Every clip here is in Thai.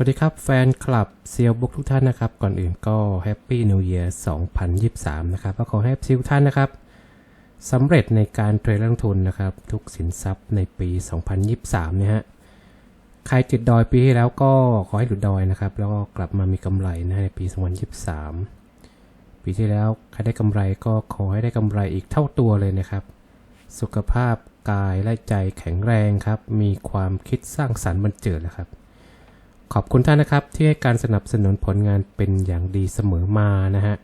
สวัสดีครับ แฟนคลับเซียวบุกทุกท่านนะครับ ก่อนอื่นก็แฮปปี้นิว e ยร์2023 นะครับก็ขอให้ซีทุกท่านนะครับสำเร็จในการเทรดลงทุนนะครับ ทุกสินทรัพย์ในปี 2023เนี่ยฮะใครติดดอยปีที่แล้วก็ขอให้หลุดดอยนะครับ แล้วก็กลับมามีกำไรนะในปี 2023 ปีที่แล้วใครได้กำไรก็ขอให้ได้กำไรอีกเท่าตัวเลยนะครับ สุขภาพกายและใจแข็งแรงครับ มีความคิดสร้างสรรค์บันเจิดนะครับ ขอบคุณท่านนะครับที่ให้การสนับสนุนผลงานเป็นอย่างดีเสมอมานะฮะ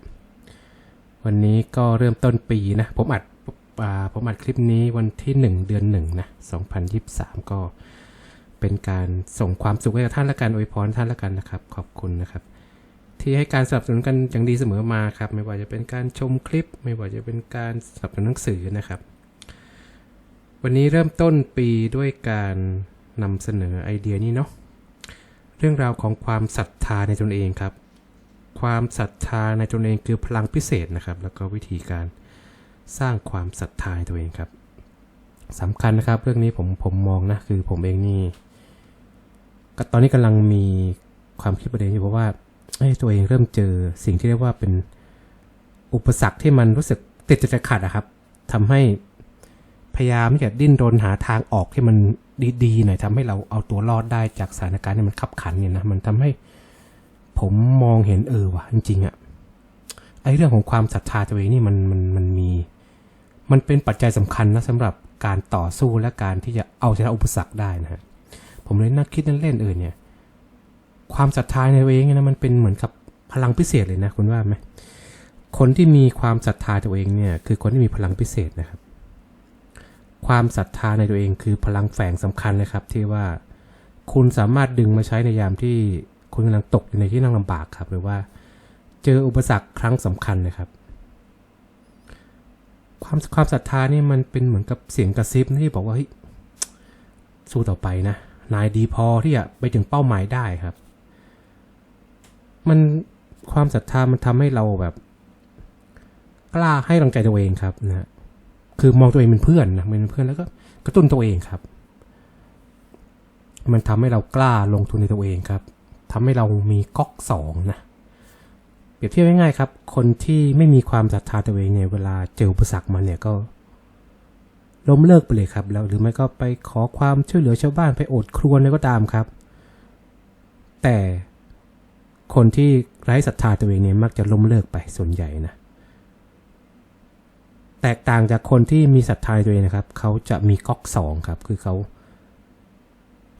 วันนี้ก็เริ่มต้นปีนะ ผมอัดอผมอัดคลิปนี้วันที่ 1 เดือน1นะ2023 ก็เป็นการส่งความสุขให้กับท่านและการอวยพรท่านและกันนะครับ ขอบคุณนะครับ ที่ให้การสนับสนุนกันอย่างดีเสมอมาครับ ไม่ว่าจะเป็นการชมคลิป ไม่ว่าจะเป็นการสนับสนุนหนังสือนะครับ วันนี้เริ่มต้นปีด้วยการนำเสนอไอเดียนี้เนาะ รื่องราวของความศรัทธาในตนเองครับ ความศรัทธาในตนเองคือพลังพิเศษนะครับ แล้วก็วิธีการสร้างความศรัทธาในตัวเองครับสำคัญนะครับ เรื่องนี้ผมผมมองนะคือผมเองนี่ก็ตอนนี้กำลังมีความคิดประเด็นอยู่เพราะว่าเอ้ตัวเองเริ่มเจอสิ่งที่เรียกว่าเป็นอุปสรรคที่มันรู้สึกติดจะขัดอะครับทำให้พยายามที่จะดิ้นรนหาทางออกที่มัน ดีๆหน่อยทำให้เราเอาตัวรอดได้จากสถานการณ์ที่มันขับขันเนี่ยนะมันทำให้ผมมองเห็นเออว่ะจริงๆอะไอเรื่องของความศรัทธาตัวเองนี่มันมันมันมี มันเป็นปัจจัยสำคัญนะสำหรับการต่อสู้และการที่จะเอาชนะอุปสรรคได้นะฮะผมเลยนั่งคิดเล่นๆเออเนี่ย ความศรัทธาในตัวเองเนี่ยนะมันเป็นเหมือนกับพลังพิเศษเลยนะคุณว่าไหมคนที่มีความศรัทธาตัวเองเนี่ย คือคนที่มีพลังพิเศษนะครับ ความศรัทธาในตัวเองคือพลังแฝงสำคัญเลยครับ ที่ว่าคุณสามารถดึงมาใช้ในยามที่คุณกำลังตกอยู่ในที่นั่งลำบากครับ หรือว่าเจออุปสรรคครั้งสำคัญนะครับ ความความศรัทธานี่มันเป็นเหมือนกับเสียงกระซิบที่บอกว่าเฮ้ยสู้ต่อไปนะนายดีพอที่จะไปถึงเป้าหมายได้ครับ มันความศรัทธามันทำให้เราแบบ กล้าให้กำลังใจตัวเองครับนะ คือมองตัวเองเป็นเพื่อนนะเป็นเพื่อนแล้วก็กระตุ้นตัวเองครับ มันทำให้เรากล้าลงทุนในตัวเองครับทำให้เรามีก๊อกสองนะเปรียบเทียบง่ายๆครับ คนที่ไม่มีความศรัทธาตัวเองเนี่ยเวลาเจออุปสรรคมาเนี่ยก็ล้มเลิกไปเลยครับแล้วหรือไม่ก็ไปขอความช่วยเหลือชาวบ้านไปโอดครวญอะไรก็ตามครับ แต่คนที่ไร้ศรัทธาตัวเองเนี่ยมักจะล้มเลิกไปส่วนใหญ่นะ แตกต่างจากคนที่มีศรัทธาตัวเองนะครับ เขาจะมีก๊อกสองครับ คือเขา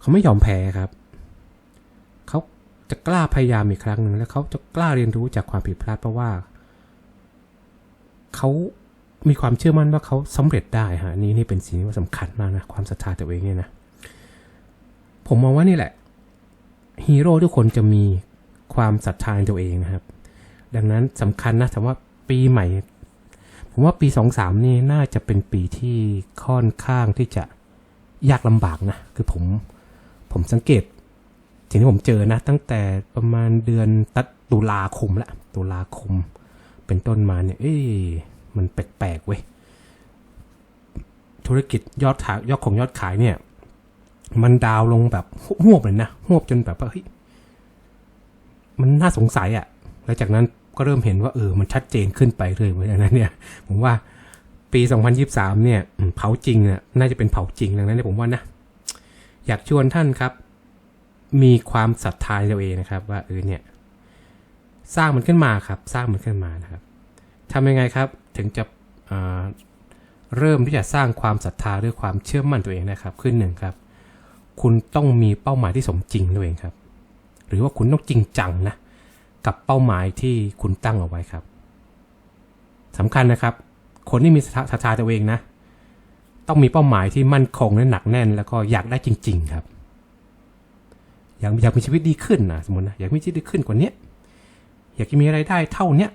เขาไม่ยอมแพ้ครับ เขาจะกล้าพยายามอีกครั้งหนึ่งแล้วเขาจะกล้าเรียนรู้จากความผิดพลาดเพราะว่า เขามีความเชื่อมั่นว่าเขาสำเร็จได้ฮะนี่นี่เป็นสิ่งที่สำคัญมากนะความศรัทธาตัวเองเนี่ยนะผมมองว่านี่แหละฮีโร่ทุกคนจะมีความศรัทธาในตัวเองนะครับ ดังนั้นสำคัญนะแต่ว่าปีใหม่ ผมว่าปีสองสามนี่น่าจะเป็นปีที่ค่อนข้างที่จะยากลำบากนะ คือผมผมสังเกตสิ่งที่ผมเจอนะ ตั้งแต่ประมาณเดือนต,ตุลาคมละตุลาคม เป็นต้นมาเนี่ย เอ้ยมันแปลกๆเว้ยธุรกิจยอดขายยอดของยอดขายเนี่ย มันดาวลงแบบหวบเลยนะหวบจนแบบว่าเฮ้ยมันน่าสงสัยอะ่ะ แล้วจากนั้น ก็เริ่มเห็นว่าเออมันชัดเจนขึ้นไปเลยเว้ยดังนั้นเนี่ย ผมว่าปี 2023 เนี่ยอืมเผาจริงเนี่ยน่าจะเป็นเผาจริงดังนั้นเนี่ยผมว่านะ อยากชวนท่านครับ มีความศรัทธาตัวเองนะครับ ว่าเออเนี่ย สร้างมันขึ้นมาครับ สร้างมันขึ้นมานะครับทำยังไงครับถึงจะเริ่มที่จะสร้างความศรัทธาด้วยความเชื่อมั่นตัวเองนะครับ ขึ้นหนึ่งครับ คุณต้องมีเป้าหมายที่สมจริงตัวเองครับ หรือว่าคุณต้องจริงจังนะ กับเป้าหมายที่คุณตั้งเอาไว้ครับสำคัญนะครับ คนที่มีศรัทธาตัวเองนะ ต้องมีเป้าหมายที่มั่นคงและหนักแน่น แล้วก็อยากได้จริง ๆ ครับอยากอยากมีชีวิตดีขึ้นนะสมมตินะอยากมีชีวิตดีขึ้นกว่านี้อยากจะมีรายได้เท่าเนี้ย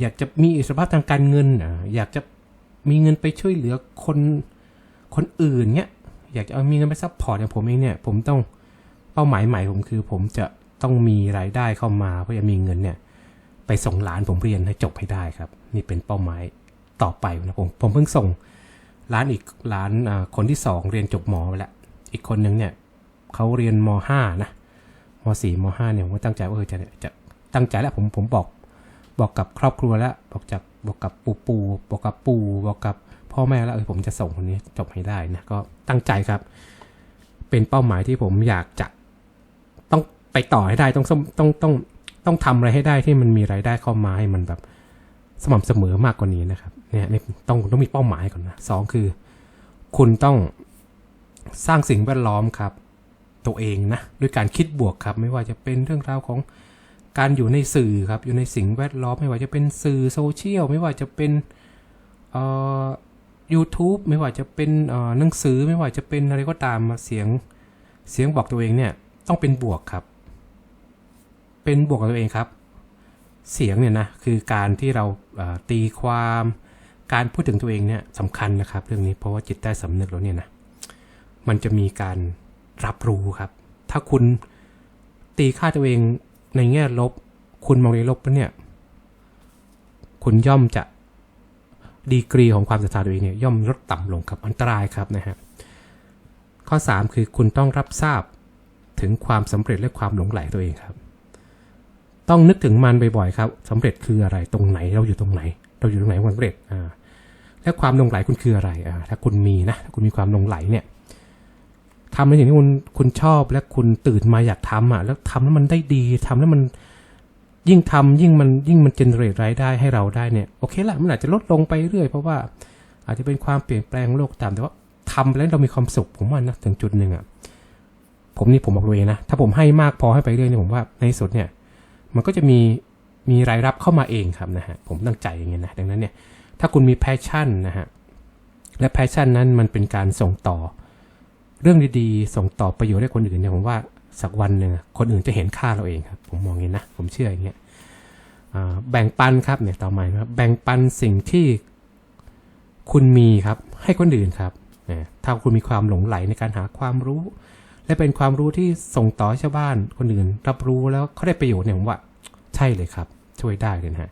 อยากจะมีอิสรภาพทางการเงินอะอยากจะมีเงินไปช่วยเหลือคนคนอื่นเนี้ยอยากจะเอามีเงินไปซัพพอร์ตอย่างผมเองเนี่ย ผมต้องเป้าหมายใหม่ผมคือ ผมจะ ต้องมีรายได้เข้ามาเพื่อจะมีเงินเนี่ย ไปส่งหลานผมเรียนให้จบให้ได้ครับ นี่เป็นเป้าหมายต่อไปนะผมผมเพิ่งส่งร้านอีกร้านคนที่สองเรียนจบหมอไปแล้วอีกคนนึงเนี่ยเขาเรียนมห้านะมสี่มห้าเนี่ยผมตั้งใจว่าเออจะจะตั้งใจแล้วผมผมบอกบอกกับครอบครัวแล้วบอกจากบอกกับปู่ปู่บอกกับปู่บอกกับพ่อแม่แล้วเออผมจะส่งคนนี้จบให้ได้นะก็ตั้งใจครับ เป็นเป้าหมายที่ผมอยากจะ ไปต่อให้ได้ต้องต้องต้องต้องทำอะไรให้ได้ที่มันมีรายได้เข้ามาให้มันแบบสม่ำเสมอมากกว่านี้นะครับ เนี่ยนี่ต้องต้องมีเป้าหมายก่อนนะสองคือ คุณต้องสร้างสิ่งแวดล้อมครับ ตัวเองนะด้วยการคิดบวกครับ ไม่ว่าจะเป็นเรื่องราวของการอยู่ในสื่อครับ อยู่ในสิ่งแวดล้อม ไม่ว่าจะเป็นสื่อโซเชียลไม่ว่าจะเป็นเอ่อ YouTube ไม่ว่าจะเป็นเอ่อหนังสือไม่ว่าจะเป็นอะไรก็ตามมาเสียงเสียงบอกตัวเองเนี่ยต้องเป็นบวกครับ เป็นบวกกับตัวเองครับ เสียงเนี่ยนะคือการที่เราเอ่อตีความการพูดถึงตัวเองเนี่ยสำคัญนะครับ เรื่องนี้เพราะว่าจิตใต้สำนึกเราเนี่ยนะมันจะมีการรับรู้ครับ ถ้าคุณตีค่าตัวเองในแง่ลบ คุณมองในลบแล้วเนี่ย คุณย่อมจะดีกรีของความศรัทธาตัวเองเนี่ยย่อมลดต่ำลงครับอันตรายครับนะฮะข้อ 3 คือคุณต้องรับทราบถึงความสำเร็จและความหลงไหลตัวเองครับ ต้องนึกถึงมันบ่อยๆครับสำเร็จคืออะไรตรงไหนเราอยู่ตรงไหน เราอยู่ตรงไหนความสำเร็จอ่าและความลงไหลคุณคืออะไรอ่าถ้าคุณมีนะถ้าคุณมีความลงไหลเนี่ยทำในสิ่งที่คุณคุณชอบและคุณตื่นมาอยากทำอะ แล้วทำแล้วมันได้ดีทำแล้วมันยิ่งทำยิ่งมันยิ่งมันเจเนเรตรายได้ให้เราได้เนี่ยโอเคละมันอาจจะลดลงไปเรื่อยเพราะว่า อาจจะเป็นความเปลี่ยนแปลงโลกตามแต่ว่าทำแล้วเรามีความสุขผมว่านะถึงจุดหนึ่งอะผมนี่ผมบอกตัวเองนะ ถ้าผมให้มากพอให้ไปเรื่อยเนี่ยผมว่าในที่สุดเนี่ย มันก็จะมีมีรายรับเข้ามาเองครับนะฮะผมตั้งใจอย่างเงี้ยนะดังนั้นเนี่ยถ้าคุณมีแพชชั่นนะฮะและแพชชั่นนั้นมันเป็นการส่งต่อ เรื่องดีๆ ส่งต่อประโยชน์ให้คนอื่นเนี่ยผมว่าสักวันหนึ่งคนอื่นจะเห็นค่าเราเองครับ ผมมองอย่างนี้นะ ผมเชื่ออย่างเงี้ยแบ่งปันครับเนี่ยต่อมาครับแบ่งปันสิ่งที่คุณมีครับให้คนอื่นครับเนี่ยถ้าคุณมีความหลงไหลในการหาความรู้ และเป็นความรู้ที่ส่งต่อชาวบ้านคนอื่น รับรู้แล้วเขาได้ประโยชน์เนี่ยผมว่า ใช่เลยครับ ช่วยได้เลยนะฮะ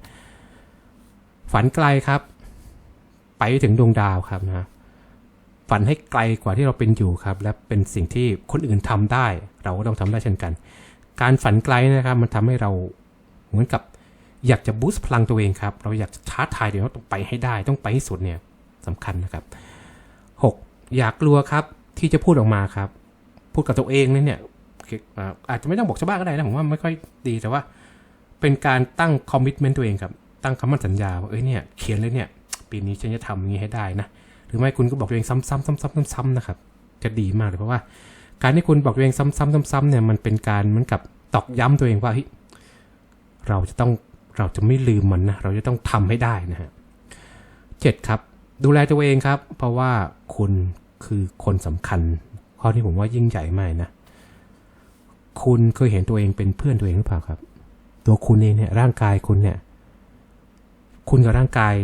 ฝันไกลครับ ไปถึงดวงดาวครับนะฝันให้ไกลกว่าที่เราเป็นอยู่ครับ และเป็นสิ่งที่คนอื่นทำได้ เราก็ต้องทำได้เช่นกัน การฝันไกลนะครับ มันทำให้เราเหมือนกับ อยากจะบูสต์พลังตัวเองครับ เราอยากจะท้าทายเดี๋ยวเราต้องไปให้ได้ ต้องไปให้สุดเนี่ยสำคัญนะครับ 6. อยากกลัวครับที่จะพูดออกมาครับ พูดกับตัวเองเนี่ยอาจจะไม่ต้องบอกชาวบ้านก็ได้นะผมว่าไม่ค่อยดีแต่ว่า เป็นการตั้งคอมมิชเมนต์ตัวเองครับ ตั้งคำมั่นสัญญาว่าเอ้ยเนี่ยเขียนเลยเนี่ย ปีนี้ฉันจะทำอย่างนี้ให้ได้นะหรือไม่คุณก็บอกตัวเองซ้ำๆซ้ำๆซ้ำๆนะครับ จะดีมากเลยเพราะว่า การที่คุณบอกตัวเองซ้ำๆซ้ำๆเนี่ยมันเป็นการเหมือนกับตอกย้ำตัวเองว่าเฮ้ยเราจะต้องเราจะไม่ลืมมันนะเราจะต้องทำให้ได้นะฮะเจ็ดครับ ดูแลตัวเองครับ เพราะว่าคุณคือคนสำคัญ ข้อที่ผมว่ายิ่งใหญ่มากนะ คุณเคยเห็นตัวเองเป็นเพื่อนตัวเองหรือเปล่าครับ ตัวคุณเองเนี่ยร่างกายคุณเนี่ย คุณกับร่างกาย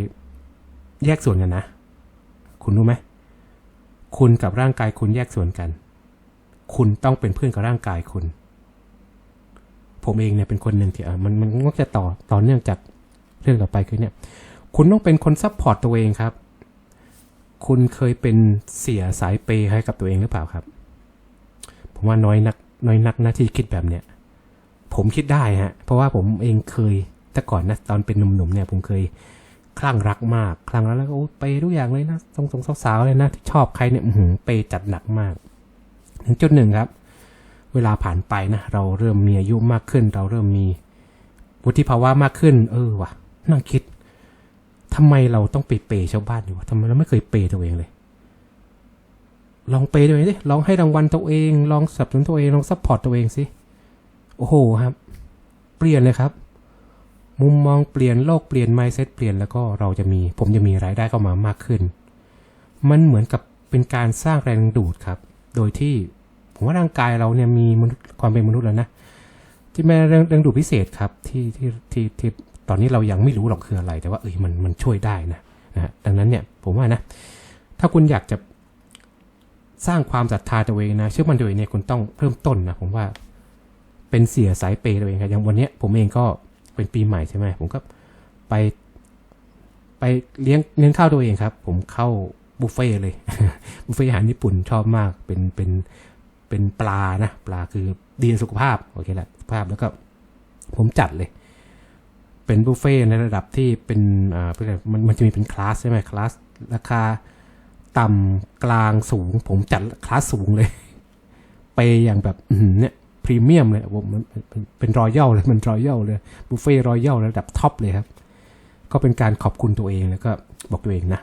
แยกส่วนกันนะ คุณรู้ไหม คุณกับร่างกายคุณแยกส่วนกัน คุณต้องเป็นเพื่อนกับร่างกายคุณ ผมเองเนี่ยเป็นคนหนึ่งที่อะมันมันก็จะต่อต่อเนื่องจากเรื่องต่อไปคือเนี่ย คุณต้องเป็นคนซัพพอร์ตตัวเองครับ คุณเคยเป็นเสียสายเปย์ให้กับตัวเองหรือเปล่าครับ ผมว่าน้อยนัก น้อยนักนะที่คิดแบบเนี้ยผมคิดได้ฮะ เพราะว่าผมเองเคยแต่ก่อนนะตอนเป็นหนุ่มๆเนี่ย ผมเคยคลั่งรักมาก คลั่งรักแล้วก็ไปทุกอย่างเลยนะทรงๆสาวๆเลยนะที่ชอบใครเนี่ยอื้อหืไปจัดหนักมาก ถึงจุดหนึ่งครับ เวลาผ่านไปนะเราเริ่มมีอายุมากขึ้น เราเริ่มมีวุฒิภาวะมากขึ้น เออว่ะนั่งคิดทำไมเราต้องไปเปย์ชาวบ้านอยู่วะทำไมเราไม่เคยเปย์ตัวเองเลย ลองเปย์ตัวเองสิลองให้รางวัลตัวเอง ลองสนับสนุนตัวเอง ลองซัพพอร์ตตัวเองสิ โอ้โหครับ เปลี่ยนเลยครับ มุมมองเปลี่ยน โลกเปลี่ยนไมเซ็ตเปลี่ยน แล้วก็เราจะมี ผมจะมีรายได้เข้ามามากขึ้น มันเหมือนกับเป็นการสร้างแรงดูดครับ โดยที่ผมว่าร่างกายเราเนี่ยมีความเป็นมนุษย์แล้วนะ ที่แม่แรงดูดพิเศษครับที่ที่ที่ที่ตอนนี้เรายังไม่รู้หรอกคืออะไร แต่ว่าเอ้ยมันมันช่วยได้นะนะดังนั้นเนี่ยผมว่านะ ถ้าคุณอยากจะ สร้างความศรัทธาตัวเองนะเชื่อมันตัวเองเนี่ยคุณต้องเริ่มต้นนะผมว่า เป็นเสียสายเปย์ตัวเองครับอย่างวันเนี้ยผมเองก็เป็นปีใหม่ใช่ไหมผมก็ไปไปเลี้ยงเลี้ยงข้าวตัวเองครับ ผมเข้าบุฟเฟ่ต์เลยบุฟเฟ่ต์อาหารญี่ปุ่นชอบมากเป็นเป็นเป็นปลานะ ปลาคือดีต่อสุขภาพโอเคแหละสุขภาพแล้วก็ผมจัดเลย เป็นบุฟเฟ่ต์ในระดับที่เป็นอ่าเป็นอมันมันจะมีเป็นคลาสใช่ไหมคลาสราคา ต่ำกลางสูง ผมจัดคลาสสูงเลย ไปอย่างแบบเนี่ยพรีเมียมเลยผมมันเป็นรอยัลเลยมันรอยัลเลยบุฟเฟ่รอยัลระดับท็อปเลยครับ ก็เป็นการขอบคุณตัวเองแล้วก็บอกตัวเองนะ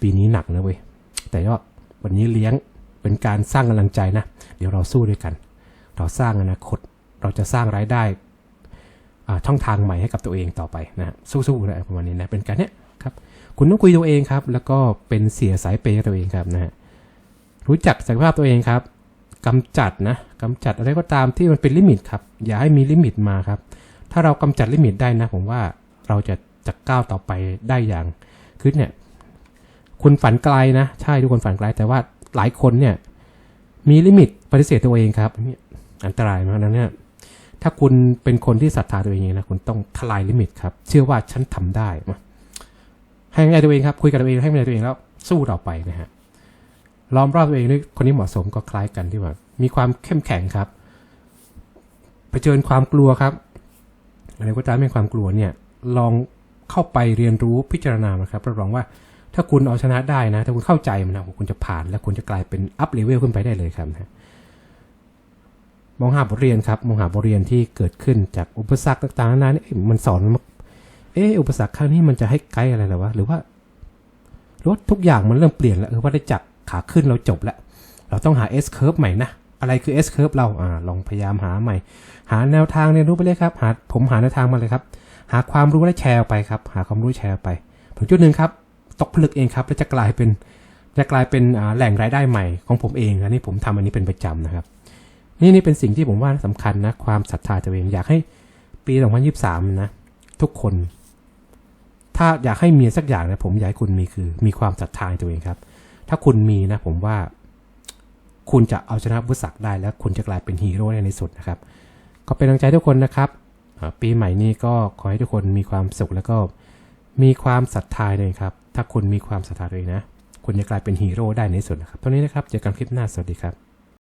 ปีนี้หนักนะเว้ย แต่ก็วันนี้เลี้ยงเป็นการสร้างกำลังใจนะ เดี๋ยวเราสู้ด้วยกัน เราสร้างอนาคต เราจะสร้างรายได้อ่าช่องทางใหม่ให้กับตัวเองต่อไปนะฮะสู้ๆนะประมาณนี้นะเป็นการเนี้ยครับ คุณต้องคุยตัวเองครับ แล้วก็เป็นเสียสายเปย์ตัวเองครับนะฮะรู้จักศักยภาพตัวเองครับกำจัดนะกำจัดอะไรก็ตามที่มันเป็นลิมิตครับ อย่าให้มีลิมิตมาครับ ถ้าเรากำจัดลิมิตได้นะ ผมว่าเราจะจะก้าวต่อไปได้อย่างคือเนี่ย คุณฝันไกลนะใช่ทุกคนฝันไกล แต่ว่าหลายคนเนี่ย มีลิมิตปฏิเสธตัวเองครับอันตรายมากนะเนี่ยถ้าคุณเป็นคนที่ศรัทธาตัวเองนะคุณต้องทลายลิมิตครับ เชื่อว่าฉันทำได้มา ให้กำลังใจตัวเองครับคุยกับตัวเองให้กำลังใจตัวเองแล้วสู้ต่อไปนะฮะล้อมรอบตัวเองด้วยคนที่เหมาะสมก็คล้ายกันที่ว่ามีความเข้มแข็งครับเผชิญความกลัวครับอะไรก็ตามเป็นความกลัวเนี่ย ลองเข้าไปเรียนรู้พิจารณานะครับรับรองว่าถ้าคุณเอาชนะได้นะ ถ้าคุณเข้าใจมันนะคุณจะผ่านและคุณจะกลายเป็นอัพเลเวลขึ้นไปได้เลยครับนะมองหาบทเรียนครับมองหาบทเรียนที่เกิดขึ้นจากอุปสรรคต่างๆนานาเนี่ยเอ๊ะมันสอนมา เอออุปสรรคครั้งนี้มันจะให้ไกด์อะไรหรอวะหรือว่ารถทุกอย่างมันเริ่มเปลี่ยนแล้วเออว่าได้จักขาขึ้นเราจบแล้ว เราต้องหา S curve ใหม่นะ อะไรคือ S curve เราอ่าลองพยายามหาใหม่ หาแนวทางเรียนรู้ไปเลยครับ หาผมหาแนวทางมาเลยครับ หาความรู้และแชร์ไปครับ หาความรู้แชร์ไปถึงจุดหนึ่งครับ ตกผลึกเองครับ แล้วจะกลายเป็นจะกลายเป็นแหล่งรายได้ใหม่ของผมเองนะนี่ผมทำอันนี้เป็นประจำนะครับ นี่นี่เป็นสิ่งที่ผมว่าสำคัญนะความศรัทธาตัวเองอยากให้ปี 2023 นะ ทุกคน ถ้าอยากให้มีสักอย่างนะผมอยากให้คุณมีคือ มีความศรัทธาในตัวเองครับ ถ้าคุณมีนะผมว่า คุณจะเอาชนะบุษักได้แล้วคุณจะกลายเป็นฮีโร่ในที่สุดนะครับ ก็เป็นกำลังใจทุกคนนะครับอ่าปีใหม่นี้ก็ขอให้ทุกคนมีความสุขแล้วก็มีความศรัทธาเลยครับ ถ้าคุณมีความศรัทธาตัวเองนะ คุณจะกลายเป็นฮีโร่ได้ในที่สุดนะครับตอนนี้นะครับเจอกันคลิปหน้าสวัสดีครับ